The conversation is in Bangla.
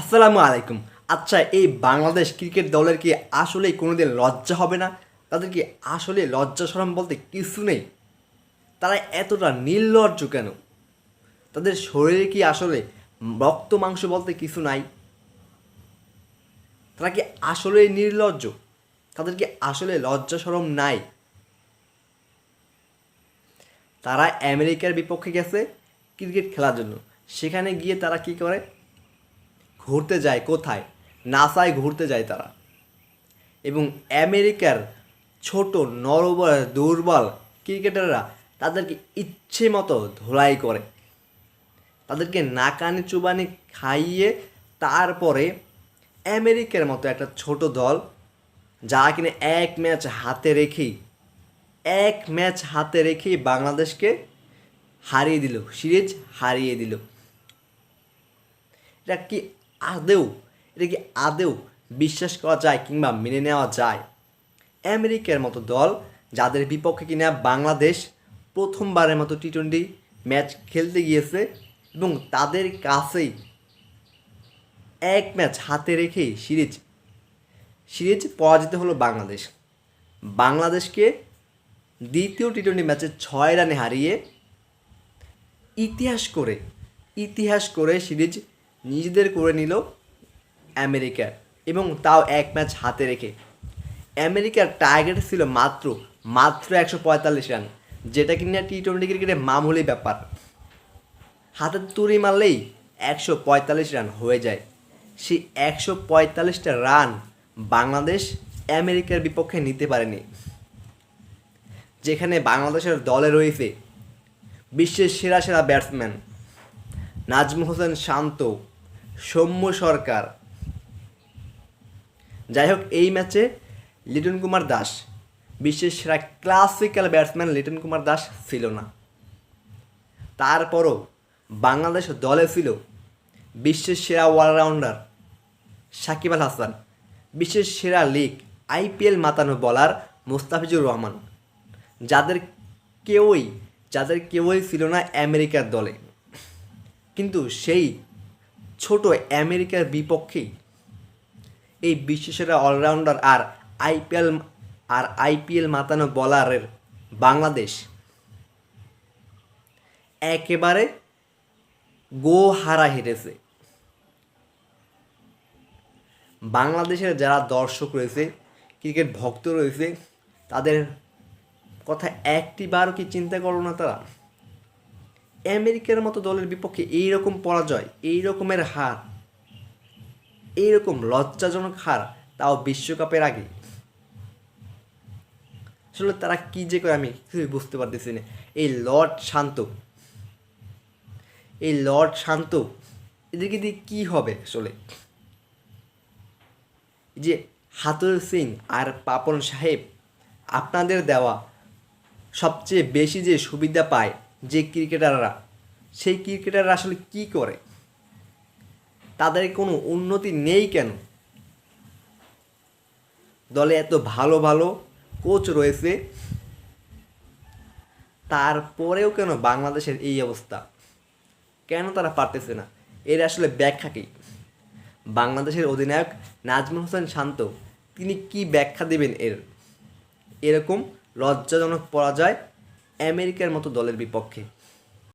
আসসালামু আলাইকুম। আচ্ছা এই বাংলাদেশ ক্রিকেট দলের কি আসলেই কোনোদিন লজ্জা হবে না? তাদের কি আসলে লজ্জা সরম বলতে কিছু নেই? তারা এতটা নির্লজ্জ কেন? তাদের শরীরে কি আসলে রক্ত মাংস বলতে কিছু নাই? তারা কি আসলে নির্লজ্জ? তাদের কি আসলে লজ্জা সরম নাই? তারা আমেরিকার বিপক্ষে গেছে ক্রিকেট খেলার জন্য। সেখানে গিয়ে তারা কি করে? ঘুরতে যায় কোথায়? নাসায় ঘুরতে যায় তারা। এবং আমেরিকার ছোট নরবল দুর্বল ক্রিকেটাররা তাদেরকে ইচ্ছে মতো ধোলাই করে। তাদেরকে নাকানি চুবানি খাইয়ে তারপরে আমেরিকার মতো একটা ছোট দল যা কিনা এক ম্যাচ হাতে রেখেই, এক ম্যাচ হাতে রেখেই বাংলাদেশকে হারিয়ে দিল। সিরিজ হারিয়ে দিল। এটা কি আদেও, এটা কি আদেও বিশ্বাস করা যায় কিংবা মেনে নেওয়া যায়? আমেরিকার মতো দল যাদের বিপক্ষে কিনা বাংলাদেশ প্রথমবারের মতো টি টোয়েন্টি ম্যাচ খেলতে গিয়েছে এবং তাদের কাছেই এক ম্যাচ হাতে রেখেই সিরিজ সিরিজ পরাজিত হলো বাংলাদেশ। বাংলাদেশকে দ্বিতীয় টি টোয়েন্টি ম্যাচে ছয় রানে হারিয়ে ইতিহাস করে ইতিহাস করে সিরিজ নিজেদের করে নিল আমেরিকা এবং তাও এক ম্যাচ হাতে রেখে। আমেরিকার টার্গেট ছিল মাত্র মাত্র একশো পঁয়তাল্লিশ রান, যেটা কিনা টি টোয়েন্টি ক্রিকেটে মামুলি ব্যাপার। হাতে তুড়ি মারলেই একশো পঁয়তাল্লিশ রান হয়ে যায়। সেই একশো পঁয়তাল্লিশটা রান বাংলাদেশ আমেরিকার বিপক্ষে নিতে পারেনি। যেখানে বাংলাদেশের দলে রয়েছে বিশ্বের সেরা সেরা ব্যাটসম্যান নাজমুল হোসেন শান্ত সৌম্য সরকার। যাই হোক এই ম্যাচে লিটন কুমার দাস বিশ্বের সেরা ক্লাসিক্যাল ব্যাটসম্যান লিটন কুমার দাস ছিল না। তারপরও বাংলাদেশ দলে ছিল বিশ্বের সেরা অলরাউন্ডার সাকিব আল হাসান বিশ্বের সেরা লিগ আইপিএল মাতানো বলার মুস্তাফিজুর রহমান, যাদের কেউই যাদের কেউই ছিল না আমেরিকার দলে। কিন্তু সেই ছোট আমেরিকার বিপক্ষেই। এই বিশ্বসেরা অলরাউন্ডার আর আইপিএল আর আইপিএল মাতানো বলারের বাংলাদেশ একেবারে গো হারা হেরেছে। বাংলাদেশের যারা দর্শক রয়েছে, ক্রিকেট ভক্ত রয়েছে, তাদের কথা একটি বারও কি চিন্তা করো না তারা? আমেরিকার মতো দলের বিপক্ষে এই রকম পরাজয় এই রকমের হার, এইরকম লজ্জাজনক হার তাও বিশ্বকাপের আগে। আসলে তারা কি যে করে আমি কিছুই বুঝতে পারতেছি না। এই লর্ড শান্ত, এই লর্ড শান্ত, এদেরকে দিয়ে কী হবে আসলে? যে হাতুর সিং আর পাপন সাহেব, আপনাদের দেওয়া সবচেয়ে বেশি যে সুবিধা পায় যে ক্রিকেটাররা, সেই ক্রিকেটাররা আসলে কি করে? তাদের কোনো উন্নতি নেই কেন? দলে এত ভালো ভালো কোচ রয়েছে, তারপরেও কেন বাংলাদেশের এই অবস্থা? কেন তারা পারতেছে না? এর আসলে ব্যাখ্যা কী? বাংলাদেশের অধিনায়ক নাজমুল হোসেন শান্ত, তিনি কি ব্যাখ্যা দেবেন এর? এরকম লজ্জাজনক পরাজয় আমেরিকার মতো দলের বিপক্ষে